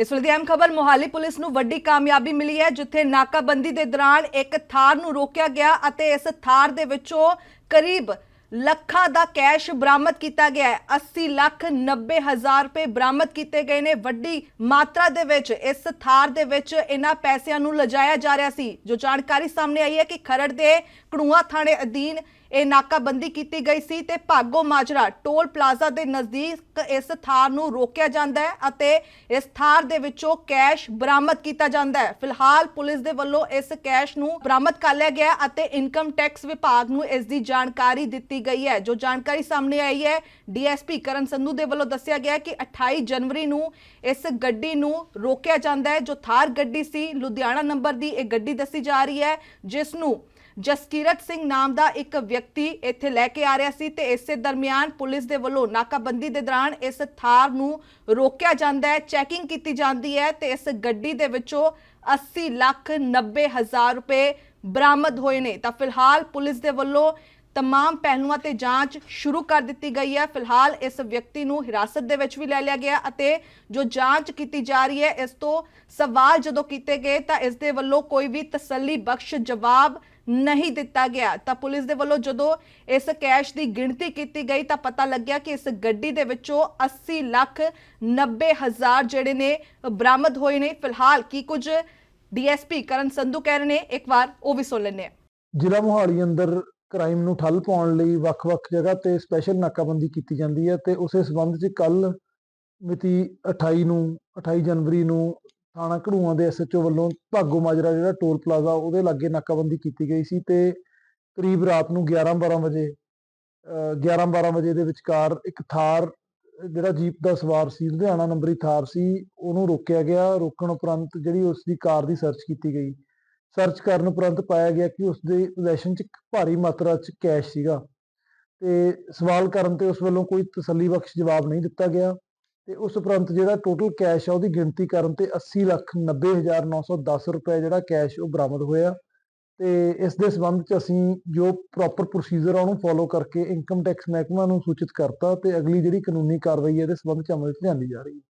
ਇਸ ਵੇਲੇ ਦੀ ਅਹਿਮ ਖਬਰ, ਮੋਹਾਲੀ ਪੁਲਿਸ ਨੂੰ ਵੱਡੀ ਕਾਮਯਾਬੀ ਮਿਲੀ ਹੈ, ਜਿੱਥੇ ਨਾਕਾਬੰਦੀ ਦੇ ਦੌਰਾਨ ਇੱਕ ਥਾਰ ਨੂੰ ਰੋਕਿਆ ਗਿਆ ਅਤੇ ਇਸ ਥਾਰ ਦੇ ਵਿੱਚੋਂ ਕਰੀਬ ਲੱਖਾਂ ਦਾ ਕੈਸ਼ ਬਰਾਮਦ ਕੀਤਾ ਗਿਆ ਹੈ। 80 ਲੱਖ 90 ਹਜ਼ਾਰ ਰੁਪਏ ਬਰਾਮਦ ਕੀਤੇ ਗਏ ਨੇ। ਵੱਡੀ ਮਾਤਰਾ ਦੇ ਵਿੱਚ, ਇਸ ਥਾਰ ਦੇ ਵਿੱਚ ਇਹਨਾਂ ਪੈਸਿਆਂ ਨੂੰ ਲਿਜਾਇਆ ਜਾ ਰਿਹਾ ਸੀ। ਜੋ ਜਾਣਕਾਰੀ ਸਾਹਮਣੇ ਆਈ ਹੈ ਕਿ ਖਰੜ ਦੇ ਕੜੂਆ ਥਾਣੇ ਅਧੀਨ ਇਹ ਨਾਕਾਬੰਦੀ ਕੀਤੀ ਗਈ ਸੀ ਤੇ ਭਾਗੋ ਮਾਜਰਾ ਟੋਲ ਪਲਾਜ਼ਾ ਦੇ ਨਜ਼ਦੀਕ ਇਸ ਥਾਰ ਨੂੰ ਰੋਕਿਆ ਜਾਂਦਾ ਹੈ ਅਤੇ ਇਸ ਥਾਰ ਦੇ ਵਿੱਚੋਂ ਕੈਸ਼ ਬਰਾਮਦ ਕੀਤਾ ਜਾਂਦਾ ਹੈ। ਫਿਲਹਾਲ ਪੁਲਿਸ ਦੇ ਵੱਲੋਂ ਇਸ ਕੈਸ਼ ਨੂੰ ਬਰਾਮਦ ਕਰ ਲਿਆ ਗਿਆ ਅਤੇ ਇਨਕਮ ਟੈਕਸ ਵਿਭਾਗ ਨੂੰ ਇਸ ਦੀ ਜਾਣਕਾਰੀ ਦਿੱਤੀ ਗਈ ਹੈ। ਜੋ ਜਾਣਕਾਰੀ ਸਾਹਮਣੇ ਆਈ ਹੈ, ਡੀਐਸਪੀ ਕਰਨ ਸੰਧੂ ਦੇ ਵੱਲੋਂ ਦੱਸਿਆ ਗਿਆ ਕਿ 28 ਜਨਵਰੀ ਨੂੰ ਇਸ ਗੱਡੀ ਨੂੰ ਰੋਕਿਆ ਜਾਂਦਾ ਹੈ। ਜੋ ਥਾਰ ਗੱਡੀ ਸੀ, ਲੁਧਿਆਣਾ ਨੰਬਰ ਦੀ ਇਹ ਗੱਡੀ ਦੱਸੀ ਜਾ ਰਹੀ ਹੈ, ਜਿਸ ਨੂੰ ਜਸਕੀਰਤ ਸਿੰਘ ਨਾਮ ਦਾ ਇੱਕ ਵਿਅਕਤੀ ਇੱਥੇ ਲੈ ਕੇ ਆ ਰਿਹਾ ਸੀ ਤੇ ਇਸੇ ਦਰਮਿਆਨ ਪੁਲਿਸ ਦੇ ਵੱਲੋਂ ਨਾਕਾਬੰਦੀ ਦੇ ਦੌਰਾਨ ਇਸ ਥਾਰ ਨੂੰ ਰੋਕਿਆ ਜਾਂਦਾ ਹੈ, ਚੈਕਿੰਗ ਕੀਤੀ ਜਾਂਦੀ ਹੈ ਤੇ ਇਸ ਗੱਡੀ ਦੇ ਵਿੱਚੋਂ 80 ਲੱਖ 90 ਹਜ਼ਾਰ ਰੁਪਏ ਬਰਾਮਦ ਹੋਏ ਨੇ। ਤਾਂ ਫਿਲਹਾਲ ਪੁਲਿਸ ਦੇ ਵੱਲੋਂ ਤਮਾਮ ਪਹਿਲੂਆਂ ਤੇ ਜਾਂਚ ਸ਼ੁਰੂ ਕਰ ਦਿੱਤੀ ਗਈ ਹੈ ਫਿਲਹਾਲ ਇਸ ਵਿਅਕਤੀ ਨੂੰ ਹਿਰਾਸਤ ਦੇ ਵਿੱਚ ਵੀ ਲੈ ਲਿਆ ਗਿਆ ਅਤੇ ਜੋ ਜਾਂਚ ਕੀਤੀ ਜਾ ਰਹੀ ਹੈ ਇਸ ਤੋਂ ਸਵਾਲ ਜਦੋਂ ਕੀਤੇ ਗਏ ਤਾਂ ਇਸ ਦੇ ਵੱਲੋਂ ਕੋਈ ਵੀ ਤਸੱਲੀ ਬਖਸ਼ ਜਵਾਬ ਨਹੀਂ ਦਿੱਤਾ ਗਿਆ ਤਾਂ ਪੁਲਿਸ ਦੇ ਵੱਲੋਂ ਜਦੋਂ ਇਸ ਕੈਸ਼ ਦੀ ਗਿਣਤੀ ਕੀਤੀ ਗਈ ਤਾਂ ਪਤਾ ਲੱਗਿਆ ਕਿ ਇਸ ਗੱਡੀ ਦੇ ਵਿੱਚੋਂ 80 ਲੱਖ 90 ਹਜ਼ਾਰ ਜਿਹੜੇ ਨੇ ਬਰਾਮਦ ਹੋਏ ਨੇ ਫਿਲਹਾਲ ਕੀ ਕੁਝ ਡੀਐਸਪੀ ਕਰਨ ਸੰਧੂ ਕਹਿ ਰਹੇ ਨੇ ਇੱਕ ਵਾਰ ਉਹ ਵੀ ਸੁਣ ਲੈਂਦੇ ਹਾਂ ਜ਼ਿਲ੍ਹਾ ਮੋਹਾਲੀ ਅੰਦਰ ਕ੍ਰਾਈਮ ਨੂੰ ਠੱਲ ਪਾਉਣ ਲਈ ਵੱਖ-ਵੱਖ ਜਗ੍ਹਾ ਤੇ ਸਪੈਸ਼ਲ ਨਾਕਾਬੰਦੀ ਕੀਤੀ ਜਾਂਦੀ ਹੈ ਤੇ ਉਸੇ ਸਬੰਧ 'ਚ ਕੱਲ ਮਿਤੀ 28 ਨੂੰ 28 ਜਨਵਰੀ ਨੂੰ ਥਾਣਾ ਘੜੂਆਂ ਦੇ ਐਸਐਚਓ ਵੱਲੋਂ ਭਾਗੋ ਮਾਜਰਾ ਜਿਹੜਾ ਟੋਲ ਪਲਾਜ਼ਾ ਉਹਦੇ ਲਾਗੇ ਨਾਕਾਬੰਦੀ ਕੀਤੀ ਗਈ ਸੀ ਤੇ ਕਰੀਬ ਰਾਤ ਨੂੰ 11-12 ਵਜੇ 11-12 ਵਜੇ ਦੇ ਵਿਚਕਾਰ ਇੱਕ ਥਾਰ ਜਿਹੜਾ ਜੀਪ ਦਾ ਸਵਾਰ ਸੀ, ਲੁਧਿਆਣਾ ਨੰਬਰੀ ਥਾਰ ਸੀ, ਉਹਨੂੰ ਰੋਕਿਆ ਗਿਆ। ਰੋਕਣ ਉਪਰੰਤ ਜਿਹੜੀ ਉਸ ਦੀ ਕਾਰ ਦੀ ਸਰਚ ਕੀਤੀ ਗਈ। ਸਰਚ ਕਰਨ ਉਪਰੰਤ ਪਾਇਆ ਗਿਆ ਕਿ ਉਸ ਦੇ ਪੋਜੀਸ਼ਨ 'ਚ ਭਾਰੀ ਮਾਤਰਾ 'ਚ ਕੈਸ਼ ਸੀਗਾ ਤੇ ਸਵਾਲ ਕਰਨ ਤੇ ਉਸ ਵੱਲੋਂ ਕੋਈ ਤਸੱਲੀਬਖਸ਼ ਜਵਾਬ ਨਹੀਂ ਦਿੱਤਾ ਗਿਆ ਤੇ ਉਸ ਉਪਰੰਤ ਜਿਹੜਾ ਟੋਟਲ ਕੈਸ਼ ਆ ਉਹਦੀ ਗਿਣਤੀ ਕਰਨ ਤੇ 80 ਲੱਖ 90 ਹਜ਼ਾਰ 910 ਰੁਪਏ ਜਿਹੜਾ ਕੈਸ਼ ਉਹ ਬਰਾਮਦ ਹੋਇਆ ਤੇ ਇਸ ਦੇ ਸੰਬੰਧ 'ਚ ਅਸੀਂ ਜੋ ਪ੍ਰੋਪਰ ਪ੍ਰੋਸੀਜਰ ਆ ਉਹਨੂੰ ਫੋਲੋ ਕਰਕੇ ਇਨਕਮ ਟੈਕਸ ਮਹਿਕਮਾ ਨੂੰ ਸੂਚਿਤ ਕਰਤਾ ਤੇ ਅਗਲੀ ਜਿਹੜੀ ਕਾਨੂੰਨੀ ਕਾਰਵਾਈ ਹੈ ਇਹਦੇ ਸੰਬੰਧ 'ਚ ਅਮਲ 'ਚ ਲਿਆਂਦੀ ਜਾ ਰਹੀ ਹੈ।